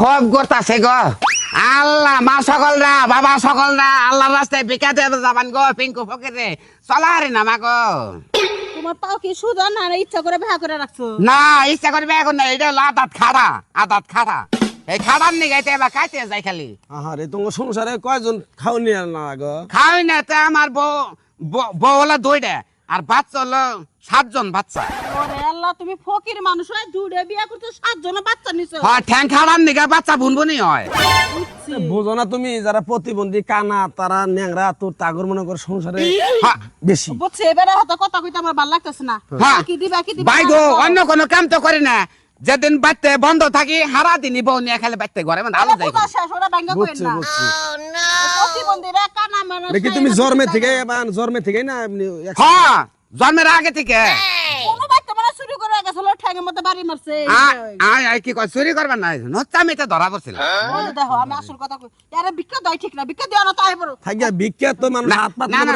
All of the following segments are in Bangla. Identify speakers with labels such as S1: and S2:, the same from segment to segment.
S1: খুব গড়তাছে গো। আল্লাহ মা সকলরা বাবা সকল সকলরা আল্লাহর রাস্তায় বিকাতে যাবান গো পিঙ্কু ফকিরে। চলারে না মা গো।
S2: তোমার তাও কি সুদা না না ইচ্ছা করে ভা করে রাখছো?
S1: না ইচ্ছা করবে এখন না এটা হলো আদাত খাড়া আদাত খাড়া। এই খাড়ার নিগাইতে এবার খাইতে যাই খালি।
S3: আহারে তোমার সংসারে কয়জন খাওনি না গো?
S1: খাওয়াই না তো আমার বউ বউ- বউ হলো দুইটা। আর বাচ্চা হলো সাতজন বাচ্চা।
S2: ওরে আল্লাহ তুমি ফকির মানুষ হয় দুড়ে বিয়া করছ সাতজন বাচ্চা নিছো।
S1: হ্যাঁ ঠ্যাং খাড়ার নিগা বাচ্চা ভুনবনি হয়।
S2: বুঝছি।
S3: বুঝো না তুমি যারা প্রতিবন্ধী কানা তারা ন্যাংরা তোর তাগর মনে করে সংসারে
S1: হ্যাঁ,
S3: বেশি।
S2: বুঝছে এবারে হয়তো কথা কইতে আমার ভালো লাগতেছে না।
S1: হ্যাঁ।
S2: কি দিবা কি দিবা?
S1: ভাই গো অন্য কোনো কাম তো করি না। যেদিন বাড়তে বন্ধ থাকি হারা দিনই বউ নিয়ে খেলে বাড়তে ঘরে মানে আলো যাই
S3: বুঝছি বুঝছি।
S2: মানে
S3: দেখি তুমি জন্মে থেকে জন্মে থেকে না এমনি
S1: হ্যাঁ জন্মের আগে থেকে।
S2: মানে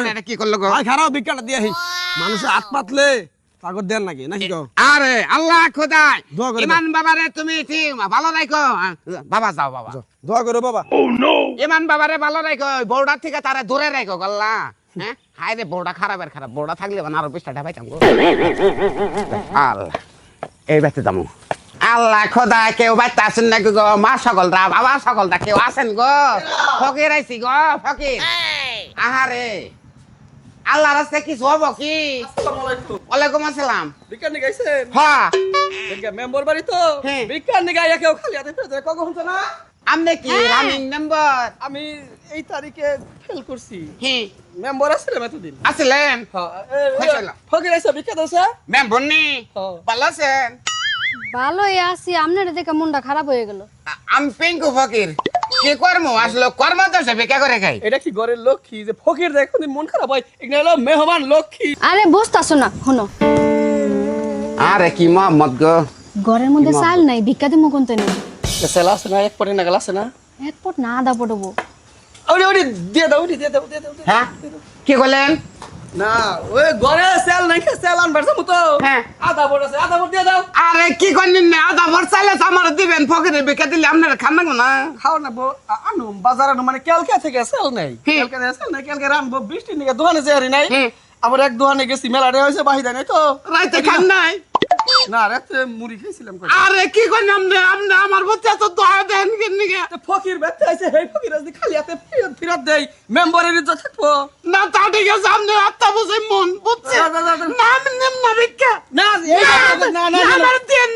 S3: মানুষ
S1: না
S3: হাত পাতলে।
S1: না না না,
S3: তাগর দেন নাকি? নাকি গো
S1: আরে আল্লাহ
S3: দাও।
S1: ইমান বাবারে তুমি ঠিক ভালো রাখো বাবা যাও বাবা।
S3: দোয়া করো বাবা।
S1: ইমান বাবারে ভালো রাখো বৌড়া থেকে তারা দূরে রাখো গল্লা। হ্যাঁ? হাই রে বৌড়া খারাপের খারাপ। বৌড়া থাকলে মানে আরও পৃষ্ঠা ঢাবাইতাম গো আল্লাহ এই বেতে যাব আল্লাহ খোদা কেউ বাইতে আসেন নাকি গো? মা সকলরা বাবা সকলরা কেউ আসেন গো? ফকির আইছি গো ফকির। আহারে। আল্লাহ রাস্তায় কিছু হব কি ওয়ালাইকুম আসসালাম।
S4: বিজ্ঞান গাইছেন
S1: হ্যাঁ
S4: মেম্বার বাড়ি তো?
S1: হ্যাঁ।
S4: বিজ্ঞান গাইয়া কেউ খালি হাতে ফেরত কখন হচ্ছে না?
S1: আপনি কি রানিং নাম্বার
S4: আমি এই তারিখে ফেল করছি।
S1: হ্যাঁ।
S4: মেম্বার আসছিলাম এতদিন।
S1: আসলেন হয়েছিল।
S4: ফকির আছে বিখ্যাত আছে
S1: ম্যাম বন্নি
S4: হ্যাঁ।
S1: ভালো আছেন?
S5: ভালোই আছি আপনার দেখে মনটা খারাপ হয়ে গেল।
S1: আমি পিঙ্কু ফকির। কি কর্ম? আসলো কর্ম তো সে বেকা করে খাই।
S4: এটা কি ঘরের লক্ষ্মী? যে ফকির দেখ মন খারাপ হয়। এখানে হলো মেহমান লক্ষ্মী।
S5: আরে বসতাছো না শোনো।
S1: আরে কি মোহাম্মদ গো।
S5: ঘরের মধ্যে চাল নাই ভিক্ষা দিমো কোনতে নেই
S4: সেলা আছে না এক পরে নাগাল আছে না?
S5: এক পট না আদা পটবো
S4: ওরে ওরে দিয়ে দাও দিয়ে দাও দিয়ে দাও।
S1: হ্যাঁ? কি বলেন
S4: না ওই ঘরে সেল নাই সেল আনবার তো।
S1: হ্যাঁ।
S4: আধা বড় আছে আধা বড় দিয়ে দাও।
S1: আরে কি করলেন না আধা ভর চাইলে আমার দিবেন ফকিরে বেকা দিলে আপনারা খান না না
S4: খাও না আনো বাজার আনো মানে ক্যালকা থেকে সেল নাই।
S1: হুম।
S4: ক্যালকা থেকে সেল নাই ক্যালকা রানবো বৃষ্টি নিয়ে দোকানে যাই নাই। আবার এক দোকানে গেছি মেলাটা হয়েছে বাহিদা নাই তো।
S1: রাইতে খান নাই?
S4: না তে মুড়ি খাইছিলাম কই।
S1: আরে কি করলেন আপনি আপনি আমার বচ্চা তো দোয়া দেন কি নিগে
S4: তা ফকির ব্যক্তি আছে হেই ফকির আজ খালি হাতে ফিরত ফিরত দেই মেম্বারের ইজ্জত থাকব
S1: না তা ঠিক আছে আপনি আত্মা বুঝে মন বুঝছে
S4: না, না, না, না।
S1: ভিক্ষা
S4: এই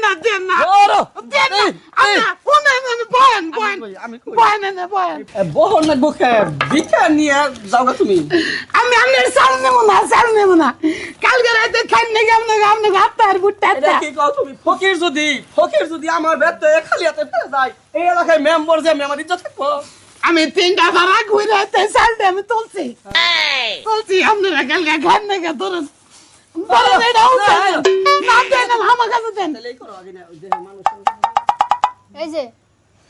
S1: না দেন না
S4: ওরো
S1: দেন না
S4: এই, এই,
S1: আপনি ফোনে নেন বয়েন বয়েন
S4: কই, আমি কই?
S1: বয়েন এনে বয়েন
S4: বহন না বুকে ভিক্ষা নিয়ে তুমি।
S1: আমি আপনার চাল নেব না চাল নেব না। কালকে রাতে খাই নাকি আপনাকে আপনাকে হাতটা বুটটা
S4: এটা কি কও তুমি? ফকির যদি ফকির যদি আমার খালি হাতে ফিরে যায় এই এলাকায় মেম্বার যে আমি আমার ইজ্জত থাকব?
S1: আমি তিনটা ভাড়া ঘুরে রাতে চালটা আমি তুলছি। তুলছি আপনারা কালকে খান নাকি এটা না দেন আমার কাছে দেন।
S4: এই যে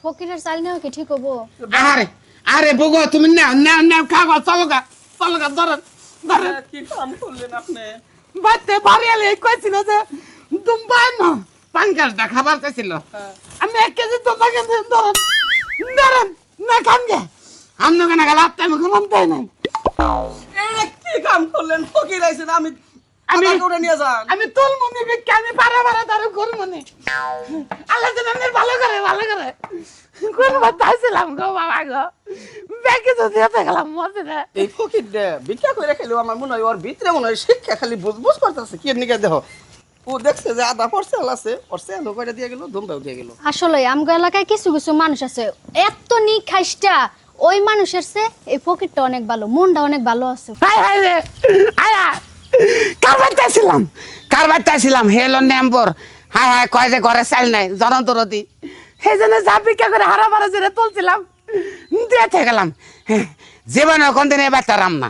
S5: ফকিরের চাল নেওয়া কি ঠিক হব?
S1: আরে আরে বগো তুমি নাও নাও নাও খাওয়া চলো গা চলো গা ধরেন। ধরেন
S4: কি কাম করলেন আপনি?
S1: বাড়তে বাড়ি এলে কইছিল যে দুম্বাই না পাঙ্কাশটা খাবার চাইছিল। আমি এক কেজি তোমা কেন ধরেন ধরেন না খান গে। আমনো কেন গেল আপনি আমি খাম তাই নাই
S4: কি কাম করলেন? ফকির আইছেন আমি
S1: আমি-
S4: আমি করে
S1: আমি তুল মনে বিকে আমি পারা পারা তার ঘর মনে আল্লাহ যেন আমি ভালো করে ভালো করে। কোন বাত আসছিলাম গো বাবা গো। ব্যাগে তো দিতে গেলাম মজে না
S4: এই ফকির দে ভিক্ষা করে খেলেও আমার মনে হয় ওর ভিতরে মনে হয় শিক্ষা খালি বুঝ বুঝ করতেছে কি দেহ। ও দেখছে যে আধা পরসেল আছে ওর সেল কয়টা দিয়ে গেল ধুমটাও দিয়ে গেল।
S5: আসলে আমগো এলাকায় কিছু কিছু মানুষ আছে এত নি খাইস্টা ওই মানুষের সে এই ফকিরটা অনেক ভালো মনটা অনেক ভালো আছে।
S1: হাই হাই রে আয়া। কার বাড়িতে ছিলাম কার বাড়িতে ছিলাম হেলো নেম্বর। হাই হায় কয় যে ঘরে চাল নাই জনতরতি সেই জন্য যা ভিক্ষা করে হারা মারা জেরে তুলছিলাম। দিয়ে গেলাম। জীবনে কোনদিন এবার তারাম না।